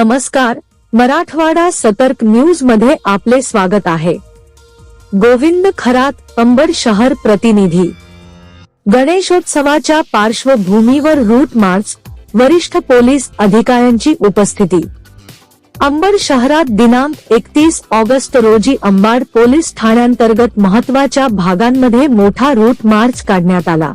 नमस्कार मराठवाडा सतर्क न्यूजमध्ये आपले स्वागत आहे. गोविंद खरात अंबड शहर प्रतिनिधी. गणेशोत्सवाच्या पार्श्वभूमीवर रूट मार्च वरिष्ठ पोलीस अधिकाऱ्यांची उपस्थिती. अंबड शहरात दिनांक एकतीस ऑगस्ट रोजी अंबाड पोलीस ठाण्यांतर्गत महत्त्वाच्या भागांमध्ये मोठा रूट मार्च काढण्यात आला.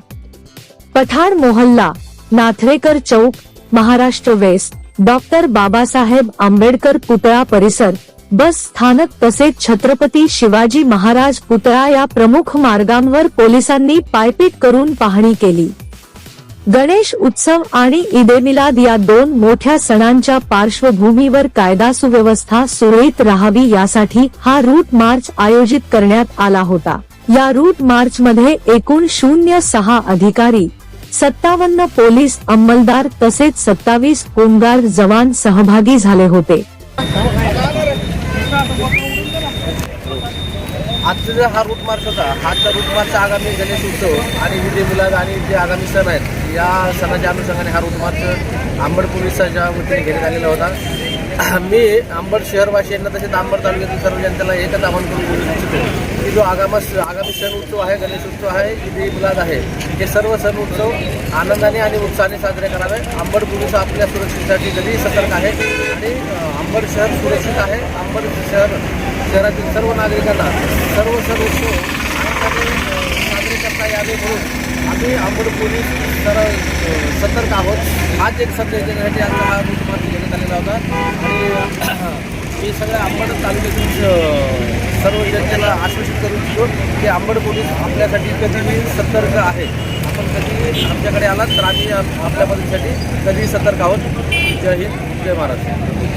पठार मोहल्ला नाथरेकर चौक महाराष्ट्र वेस्ट. डॉक्टर बाबासाहेब आंबेडकर पुतळा परिसर बस स्थानक तसेच छत्रपती शिवाजी महाराज पुतळा या प्रमुख मार्गांवर पोलिसांनी पायपीट करून पाहणी केली. गणेश उत्सव आणि ईदे मिलाद या दोन मोठ्या सणांच्या पार्श्वभूमीवर कायदा सुव्यवस्था सुरळीत राहावी यासाठी हा रूट मार्च आयोजित करण्यात आला होता. या रूट मार्च मध्ये एकूण शून्य सहा अधिकारी सत्तावन्न पोलीस अंमलदार तसेच सत्तावीस कोमगार जवान सहभागी झाले होते. आजचा जो हा रूट मार्च होता हाचा रूट मार्च आगामी गणेश उत्सव आणि विजय मिलाद आणि जे आगामी सण आहेत या सणाच्या अनुषंगाने हा रूट मार्च आंबड पोलिसांच्या वतीने घेण्यात आलेला होता. मी आंबड शहरवासियांना तसेच अंबड तालुक्यातील सर्व जनतेला एकच आवाहन करून बोलू इच्छितो की जो आगामा आगामी सण उत्सव आहे गणेश उत्सव आहे ईद मिलाद आहे हे सर्व सण उत्सव आनंदाने आणि उत्साहाने साजरे करावे. अंबड पोलीस आपल्या सुरक्षेसाठी कधीही सतर्क आहे आणि अंबड शहर सुरक्षित आहे. अंबड शहर शहरातील सर्व नागरिकांना सर्व सण उत्सव आनंदाने साजरे करता यावे म्हणून आम्ही अंबड पोलीस सतर्क आहोत. हाच एक संदेश देण्यासाठी आजचा हा रूट मार्च घेण्यात आलेला होता आणि मी सगळ्या आंबड तालुक्यातील सर्व जनतेला आश्वासित करू इच्छितो की आंबड पोलीस आपल्यासाठी कधीही सतर्क आहे आपण कधी आमच्याकडे आलात तर आम्ही आपल्या मदतीसाठी कधीही सतर्क आहोत. जय हिंद जय महाराष्ट्र.